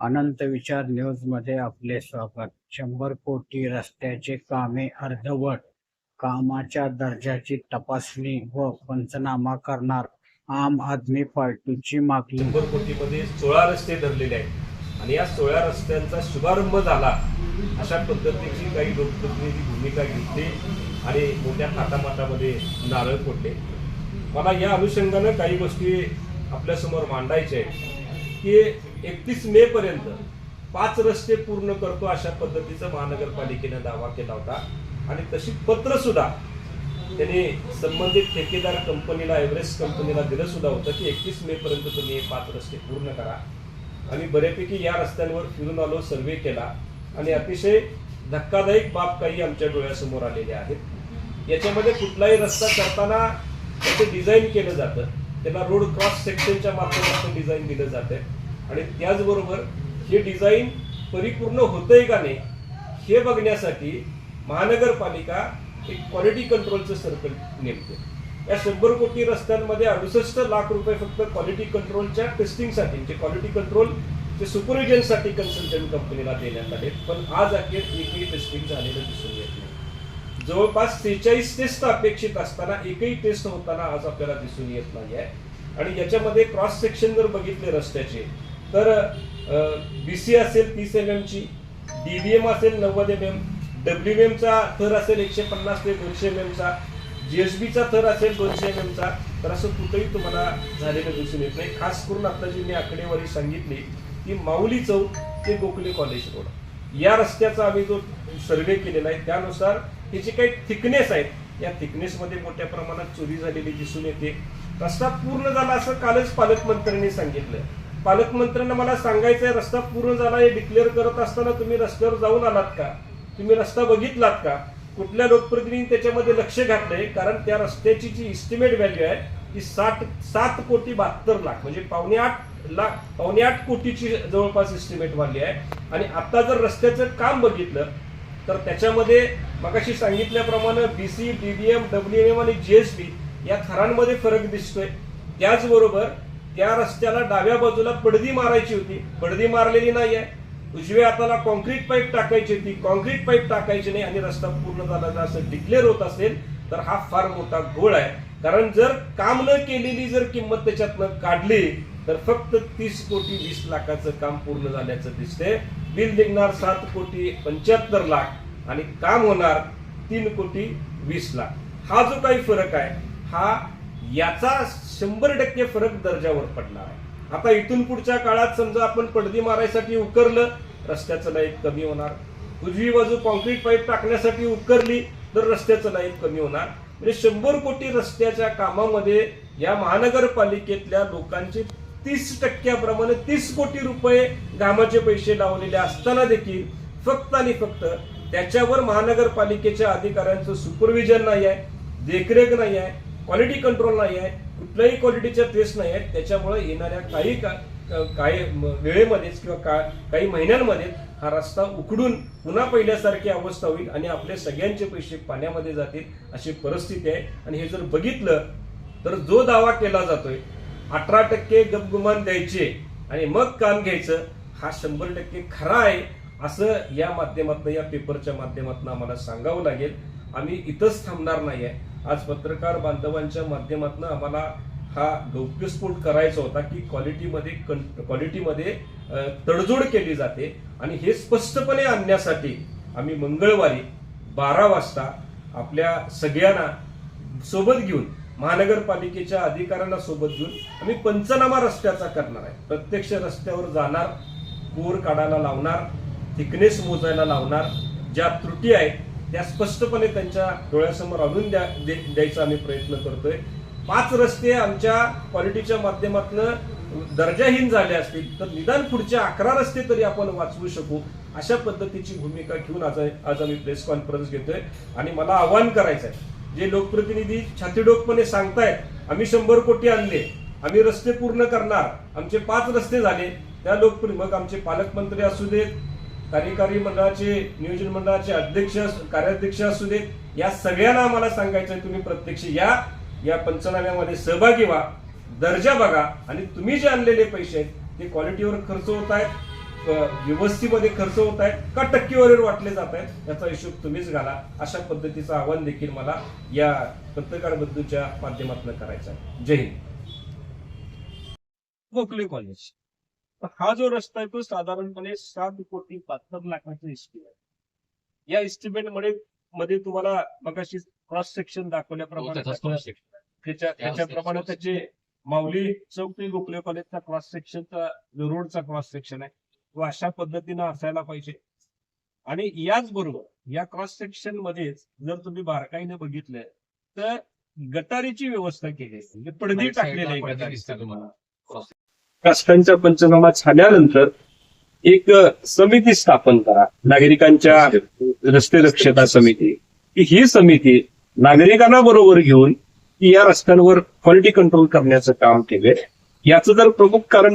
अनंत विचार न्यूजमध्ये आपले स्वागत. शंभर कोटी रस्त्याचे कामे अर्धवट. कामाच्या दर्जाची तपासणी व पंचनामा करणार आम आदमी पार्टीची मागणी. शंभर कोटीमध्ये सोळा रस्ते धरलेले आहेत. आणि या सोळा रस्त्यांचा शुभारंभ झाला अशा पद्धतीची काही लोकप्रतिनिधी भूमिका घेतली आणि मोठ्या थाटामाटामध्ये नारळ फोडले. मला या अनुषंगानं काही गोष्टी आपल्यासमोर मांडायच्या आहेत. की एकतीस मे पर्यंत पाच रस्ते पूर्ण करतो अशा पद्धतीचा महानगरपालिकेने दावा केला होता. आणि तशी पत्र सुद्धा त्यांनी संबंधित ठेकेदार कंपनीला एव्हरेस्ट कंपनीला दिलं सुद्धा होतं की एकतीस मे पर्यंत तुम्ही हे पाच रस्ते पूर्ण करा. आम्ही बऱ्यापैकी या रस्त्यांवर फिरून आलो सर्वे केला. आणि अतिशय धक्कादायक बाब काही आमच्या डोळ्यासमोर आलेल्या आहेत. याच्यामध्ये कुठलाही रस्ता करताना त्याचं डिझाईन केलं जातं. त्याला रोड क्रॉस सेक्शनच्या माध्यमातून डिझाईन दिलं जातं आणि त्याचबरोबर हे डिझाईन परिपूर्ण होतंय का नाही हे बघण्यासाठी महानगरपालिका एक क्वालिटी कंट्रोलचं सर्कल नेमते या शंभर कोटी रस्त्यांमध्ये अडुसष्ट लाख रुपये फक्त क्वालिटी कंट्रोलच्या टेस्टिंगसाठी म्हणजे क्वालिटी कंट्रोलचे सुपरविजनसाठी कन्सल्टंट कंपनीला देण्यात आले पण आज अखेर एकही टेस्टिंग झालेलं दिसून येत नाही. जवळपास सेहेचाळीस टेस्ट अपेक्षित असताना एकही टेस्ट होताना आज आपल्याला दिसून येत नाही आहे आणि याच्यामध्ये क्रॉस सेक्शन जर बघितले रस्त्याचे तर बी सी असेल तीस एम एमची डी वी एम असेल नव्वद एम एम डब्ल्यू एमचा थर असेल एकशे पन्नास ते दोनशे एम एमचा जी एस बीचा थर असेल दोनशे एम एमचा तर असं कुठंही तुम्हाला झालेलं दिसून येत नाही. खास करून आता जी मी आकडेवारी सांगितली ती माऊली चौक ते गोखले कॉलेज रोड. या रस्त्याचा आम्ही जो सर्वे केलेला आहे त्यानुसार त्याचे काही थिकनेस आहेत या थिकनेसमध्ये मोठ्या प्रमाणात चोरी झालेली दिसून येते. रस्ता पूर्ण झाला असं कालच पालकमंत्र्यांनी सांगितलं. पालकमंत्र्यांना मला सांगायचं आहे रस्ता पूर्ण झाला हे डिक्लेअर करत असताना तुम्ही रस्त्यावर जाऊन आलात का? तुम्ही रस्ता बघितलात का? कुठल्या लोकप्रतिनिधी त्याच्यामध्ये लक्ष घातलंय कारण त्या रस्त्याची जी इस्टिमेट व्हॅल्यू आहे ती साठ सात कोटी बहात्तर लाख म्हणजे पावणे आठ लाख पावणे आठ कोटीची जवळपास इस्टिमेट वाढली आहे. आणि आता जर रस्त्याचं काम बघितलं तर त्याच्यामध्ये मगाशी सांगितल्याप्रमाणे बीसी डीबीएम डब्ल्यू एम आणि जीएसबी या थरांमध्ये फरक दिसतोय. त्याचबरोबर त्या रस्त्याला डाव्या बाजूला पडदी मारायची होती. पडदी मारलेली नाही आहे उजव्या हाताला कॉन्क्रीट पाईप टाकायची होती. कॉन्क्रीट पाईप टाकायची नाही आणि रस्ता पूर्ण झाला असं डिक्लेअर होत असेल तर हा फार मोठा घोळ आहे. कारण जर काम न केलेली जर किंमत त्याच्यातनं काढली तर फक्त तीस कोटी वीस लाखाचं काम पूर्ण झाल्याचं दिसते बिल निघणार सात कोटी पंच्याहत्तर लाख आणि काम होणार तीन कोटी वीस लाख. हा जो काही फरक आहे हा याचा शंभर टक्के फरक दर्जावर पडणार आहे. आता इथून पुढच्या काळात समजा आपण पडदी मारायसाठी उकरलं रस्त्याचं लाईफ कमी होणार. उजवी बाजू कॉन्क्रीट पाईप टाकण्यासाठी उकरली तर रस्त्याचं लाईफ कमी होणार. म्हणजे शंभर कोटी रस्त्याच्या कामामध्ये या महानगरपालिकेतल्या लोकांचे तीस टक्क्याप्रमाणे तीस कोटी रुपये घामाचे पैसे लावलेले असताना देखील फक्त आणि फक्त त्याच्यावर महानगरपालिकेच्या अधिकाऱ्यांचं सुपरविजन नाही आहे देखरेख नाही आहे क्वालिटी कंट्रोल नाही आहे कुठल्याही क्वालिटीच्या टेस्ट नाही आहेत त्याच्यामुळे येणाऱ्या काही का काही वेळेमध्येच किंवा का काही महिन्यांमध्ये हा रस्ता उकडून पुन्हा पहिल्यासारखी अवस्था होईल आणि आपले सगळ्यांचे पैसे पाण्यामध्ये जातील अशी परिस्थिती आहे. आणि हे जर बघितलं तर जो दावा केला जातोय अठरा टक्के गपगुमान द्यायचे आणि मग काम घ्यायचं हा शंभर टक्के खरा आहे असं या माध्यमातून या पेपरच्या माध्यमातून आम्हाला सांगावं लागेल. आम्ही इथंच थांबणार नाही आहे आज पत्रकार बांधवांच्या माध्यमातून आम्हाला हा गौप्यस्फोट करायचा होता की क्वालिटीमध्ये क्वालिटीमध्ये तडजोड केली जाते आणि हे स्पष्टपणे आणण्यासाठी आम्ही मंगळवारी बारा वाजता आपल्या सगळ्यांना सोबत घेऊन महानगरपालिकेच्या अधिकाऱ्यांना सोबत घेऊन आम्ही पंचनामा रस्त्याचा करणार आहे. प्रत्यक्ष रस्त्यावर जाणार कोर काढायला लावणार थिकनेस मोजायला लावणार ज्या त्रुटी आहेत त्या स्पष्टपणे त्यांच्या डोळ्यासमोर आणून द्या दे- द्यायचा आम्ही प्रयत्न करतोय. पाच रस्ते आमच्या क्वालिटीच्या माध्यमातनं दर्जाहीन झाले असतील तर निदान पुढचे अकरा रस्ते तरी आपण वाचवू शकू अशा पद्धतीची भूमिका घेऊन आज आज आम्ही प्रेस कॉन्फरन्स घेतोय. आणि मला आव्हान करायचं आहे जे लोकप्रतिनिधी छातीडोकपणे सांगतायत आम्ही शंभर कोटी आणले आम्ही रस्ते पूर्ण करणार आमचे पाच रस्ते झाले त्या लोकप्रिय मग आमचे पालकमंत्री असू देत कार्यकारी मंडळाचे नियोजन मंडळाचे अध्यक्ष कार्याध्यक्ष असू देत या सगळ्यांना आम्हाला सांगायचं तुम्ही प्रत्यक्ष या या पंचनाम्यामध्ये सहभागी व्हा दर्जा बघा आणि तुम्ही जे आणलेले पैसे आहेत ते क्वालिटीवर खर्च होत आहेत व्यवस्थेमध्ये खर्च होत आहेत का टक्केवारीवर वाटले जात आहेत याचा हिशोब तुम्हीच घाला. अशा पद्धतीचं आव्हान देखील मला या पत्रकार माध्यमातून करायचं आहे. जय हिंद. गोखले कॉलेज. तर हा जो रस्ता आहे तो साधारणपणे सात कोटी बहात्तर लाखाचा इस्टिमेट आहे. या इस्टिमेटमध्ये मध्ये तुम्हाला मगाशी क्रॉस सेक्शन दाखवल्याप्रमाणे त्याच्या त्याच्याप्रमाणे त्याचे माऊली चौक ते गोखले कॉलेजचा क्रॉस सेक्शनचा रोडचा क्रॉस सेक्शन आहे तो अशा पद्धतीनं असायला पाहिजे. आणि याचबरोबर या क्रॉस सेक्शन मध्येच जर तुम्ही बारकाईने बघितलं तर गटारीची व्यवस्था केली. आहे म्हणजे पडदी टाकलेली आहे गटारीची पंचनामा झाल्यानंतर एक समिती स्थापन करा. नागरिकांच्या रस्ते दक्षता समिती. की ही समिती नागरिकांना बरोबर घेऊन की या रस्त्यांवर क्वालिटी कंट्रोल करण्याचं काम केले याचं जर प्रमुख कारण